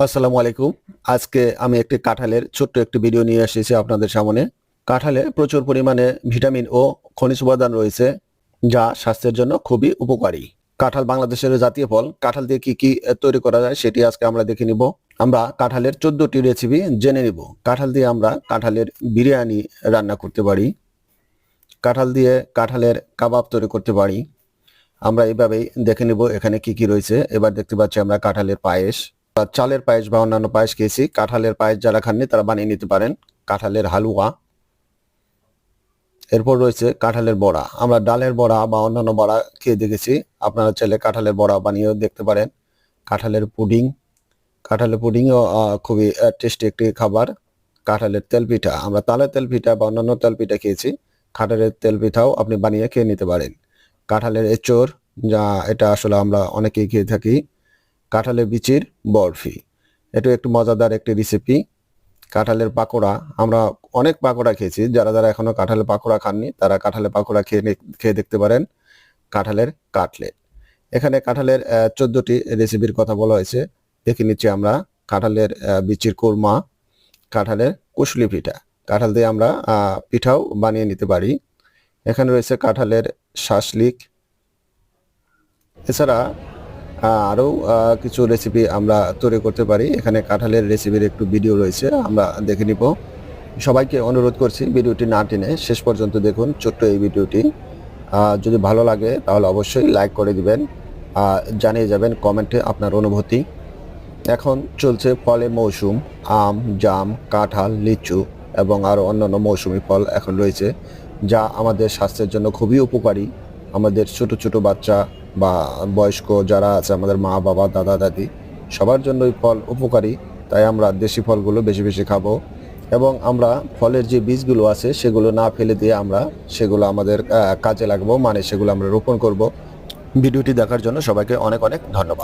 আসসালামু আলাইকুম। আজকে আমি একটি কাঁঠালের ছোট্ট একটি ভিডিও নিয়ে এসেছি আপনাদের সামনে। কাঁঠালে প্রচুর পরিমাণে ভিটামিন ও খনিজ উপাদান রয়েছে, যা স্বাস্থ্যের জন্য খুবই উপকারী। কাঁঠাল বাংলাদেশের জাতীয় ফল। কাঁঠাল দিয়ে কি কি তৈরি করা যায় সেটি আজকে আমরা দেখে নিব। আমরা কাঁঠালের চোদ্দটি রেসিপি জেনে নিব। কাঁঠাল দিয়ে আমরা কাঁঠালের বিরিয়ানি রান্না করতে পারি। কাঁঠাল দিয়ে কাঁঠালের কাবাব তৈরি করতে পারি। আমরা এভাবেই দেখে নিব এখানে কি কি রয়েছে। এবার দেখতে পাচ্ছি আমরা কাঁঠালের পায়েস। চালের পায়েস বা অন্যান্য পায়েস খেয়েছি। কাঁঠালের পায়েস যারা খাননি, তারা বানিয়ে নিতে পারেন। কাঁঠালের হালুয়া। এরপর রয়েছে কাঁঠালের বড়া। আমরা ডালের বড়া বা অন্যান্য বড়া খেয়ে দেখেছি। আপনারা চাইলে কাঁঠালের বড়া বানিয়েও দেখতে পারেন। কাঁঠালের পুডিং। কাঁঠালের পুডিংও খুবই টেস্টি একটি খাবার। কাঁঠালের তেল পিঠা আমরা তালের তেল পিঠা বা অন্যান্য তেল পিঠা খেয়েছি। কাঁঠালের তেল পিঠাও আপনি বানিয়ে খেয়ে নিতে পারেন। কাঁঠালের এঁচোড়, যা এটা আসলে আমরা অনেকেই খেয়ে থাকি। কাঁঠালের বিচির বরফি। এটা একটু মজাদার একটি রেসিপি কাঁঠালের পাকোড়া, আমরা অনেক পাকোড়া খেয়েছি, যারা যারা এখনও কাঁঠালের পাকোড়া খাননি, তারা কাঁঠালের পাকোড়া খেয়ে খেয়ে দেখতে পারেন। কাঁঠালের কাটলেট। এখানে কাঁঠালের চোদ্দটি রেসিপির কথা বলা হয়েছে। দেখে নিচ্ছি আমরা কাঁঠালের বিচির কোরমা, কাঁঠালের কুশলি পিঠা। কাঁঠাল দিয়ে আমরা পিঠাও বানিয়ে নিতে পারি। এখানে রয়েছে কাঁঠালের শাসলিক। এছাড়া আরও কিছু রেসিপি আমরা তৈরি করতে পারি। এখানে কাঁঠালের রেসিপির একটু ভিডিও রয়েছে, আমরা দেখে নিব। সবাইকে অনুরোধ করছি ভিডিওটি না টেনে শেষ পর্যন্ত দেখুন ছোট্ট এই ভিডিওটি। যদি ভালো লাগে তাহলে অবশ্যই লাইক করে দিবেন জানিয়ে যাবেন কমেন্টে আপনার অনুভূতি। এখন চলছে ফলের মৌসুম, আম, জাম, কাঁঠাল, লিচু এবং আরও অন্যান্য মৌসুমি ফল এখন রয়েছে, যা আমাদের স্বাস্থ্যের জন্য খুবই উপকারী। আমাদের ছোট ছোট বাচ্চা বা বয়স্ক যারা আছে, আমাদের মা, বাবা, দাদা, দাদি, সবার জন্য ওই ফল উপকারী। তাই আমরা দেশি ফলগুলো বেশি বেশি খাব এবং আমরা ফলের যে বীজগুলো আছে, সেগুলো না ফেলে দিয়ে আমরা সেগুলো আমাদের কাজে লাগবো। মানে সেগুলো আমরা রোপণ করব। ভিডিওটি দেখার জন্য সবাইকে অনেক অনেক ধন্যবাদ।